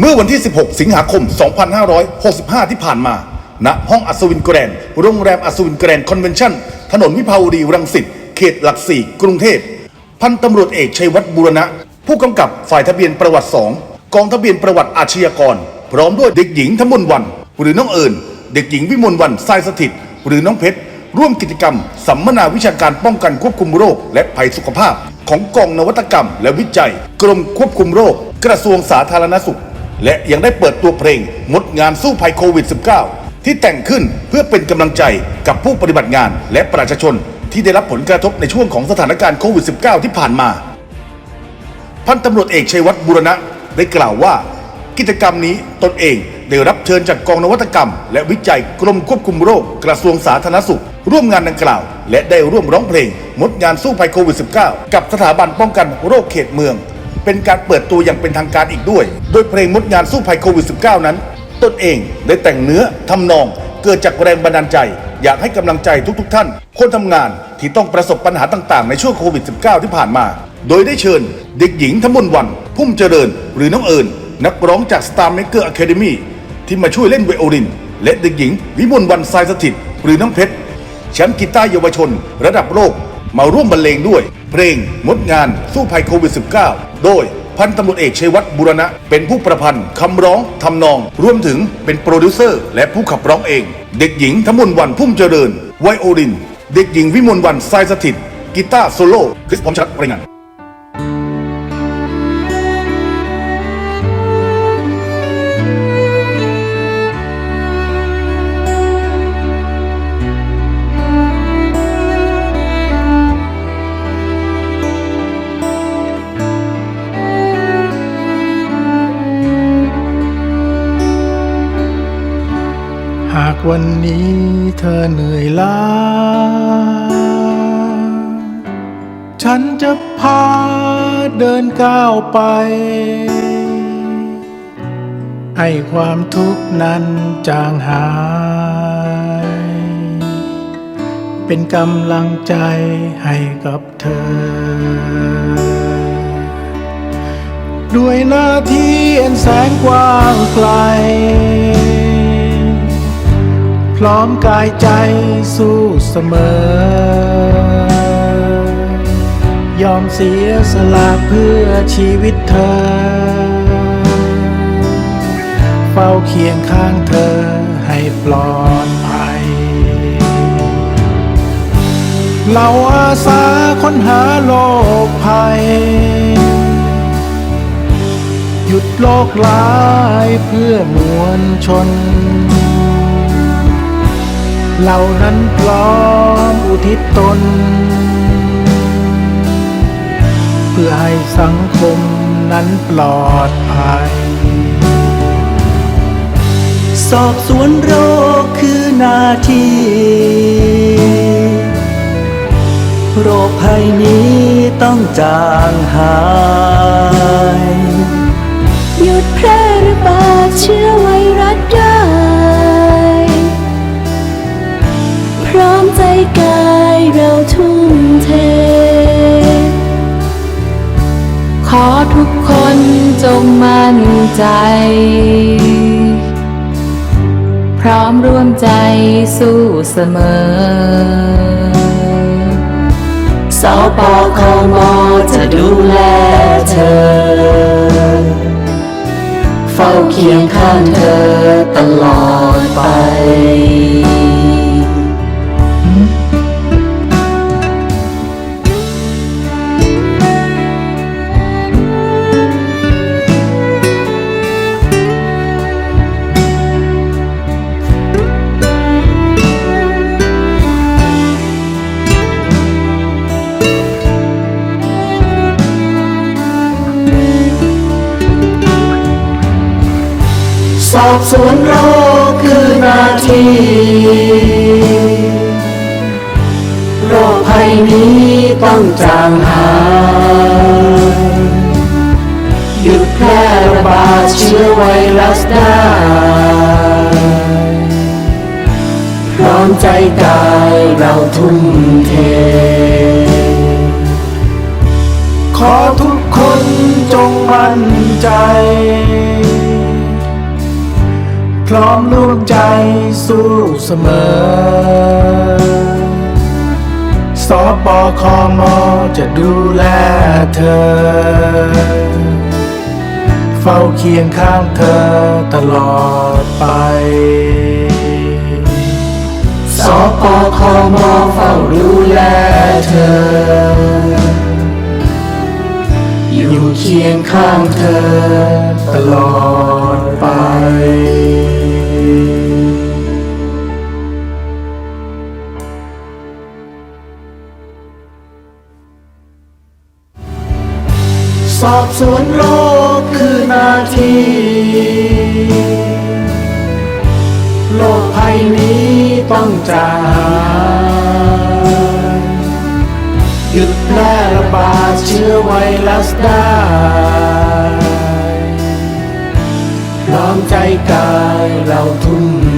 เมื่อวันที่ 16 สิงหาคม 2565 ที่ผ่านมา ณ ห้องอัศวินแกรนด์โรงแรมอัศวินแกรนด์คอนเวนชั่น ถนนวิภาวดีรังสิต เขตหลักสี่กรุงเทพ พันตำรวจเอกชัยวัฒน์บุรณะ ผู้กำกับฝ่ายทะเบียนประวัติ 2 กองทะเบียนประวัติอาชญากร พร้อมด้วยเด็กหญิงธมนวัน หรือน้องเอิญ เด็กหญิงวิมลวันทรายสถิต หรือน้องเพชร ร่วมกิจกรรม สัมมนาวิชาการป้องกันควบคุมโรค และภัยสุขภาพ ของกองนวัตกรรม และวิจัย กรมควบคุมโรค กระทรวงสาธารณสุข และยังได้เปิดตัวเพลงงดงานสู้ภัยโควิด -19 ที่แต่งขึ้นเพื่อเป็นกำลังใจกับผู้ปฏิบัติงานและประชาชนที่ได้รับผลกระทบในช่วงของสถานการณ์โควิด -19 ที่ผ่านมา พันตำรวจเอกชัยวัฒน์บุรณะได้กล่าวว่า กิจกรรมนี้ตนเองได้รับเชิญจากกองนวัตกรรม และวิจัยกรมควบคุมโรคกระทรวงสาธารณสุข ร่วมงานดังกล่าว และได้ร่วมร้องเพลงงดงานสู้ภัยโควิด -19 กับสถาบันป้องกันโรคเขตเมือง เป็นการเปิดตัวอย่างเป็นทางการอีกด้วย โดยเพลงงดงานสู้ภัยโควิด -19 นั้น ตนเองได้แต่งเนื้อทำนอง เกิดจากแรงบันดาลใจ อยากให้กำลังใจทุกๆท่าน คนทำงานที่ต้องประสบปัญหาต่างๆ ในช่วงโควิด -19 ที่ผ่านมา โดยได้เชิญ เด็กหญิงธมนวัน พุ่มเจริญ หรือน้องเอิญนักร้องจาก Star Maker Academy ที่มาช่วยเล่นไวโอลิน และเด็กหญิงวิมลวันทรายสถิตหรือน้องเพชรแชมป์กีตาร์เยาวชน ระดับโลก มาร่วมบรรเลงด้วย เพลงงดงานสู้ภัยโควิด -19 โดยพันตำรวจเอกชัยวัฒน์บุรณะ เป็นผู้ประพันธ์คำร้องทำนอง รวมถึงเป็นโปรดิวเซอร์ และผู้ขับร้องเอง เด็กหญิงธมนวันพุ่มเจริญ ไวโอลิน เด็กหญิงวิมลวันทรายสถิตกีตาร์โซโล่คริสพร้อมชัดรายงานากวันนี้เธอเหนื่อยล้า ฉันจะพาเดินก้าวไป ให้ความทุกข์นั้นจางหาย เป็นกำลังใจให้กับเธอ ด้วยหน้าที่อันแสนกว้างไกล ร้อมกายใจสู้เสมอ ยอมเสียสละเพื่อชีวิตเธอ เฝ้าเคียงข้างเธอให้ปลอดภัย เราอาสาค้นหาโลกภัย หยุดโลกร้ายเพื่อมวลชน เหล่านั้นพร้อมอุทิศตน เพื่อให้สังคมนั้นปลอดภัย สอบสวนโรคคือหน้าที่โรคภัยนี้ต้องจางหายหยุดแพร่ระบาดเชื้อไวรัสได้ กายเราทุ่มเท ขอทุกคนจงมั่นใจ พร้อมร่วมใจสู้เสมอสปคมจะดูแลเธอ เฝ้าเคียงข้างเธอตลอดไป อบสวนโรคคือนาทีโรคภัยนี้ต้องจางหายหยุดแพร่ระบาดเชื้อไวรัสได้พร้อมใจกายเราทุ่มเท ขอทุกคนจงมั่นใจ ร้อมร่วมใจสู้เสมอ สปคมจะดูแลเธอ เฝ้าเคียงข้างเธอตลอดไป สปคมเฝ้าดูแลเธอ อยู่เคียงข้างเธอตลอดไป สอบสวนโลกคือนาทีโลกภัยนี้ต้องจากหยุดแพร่ระบาดเชื้อไวรัสได้ล้อมใจกายเราทุ่ม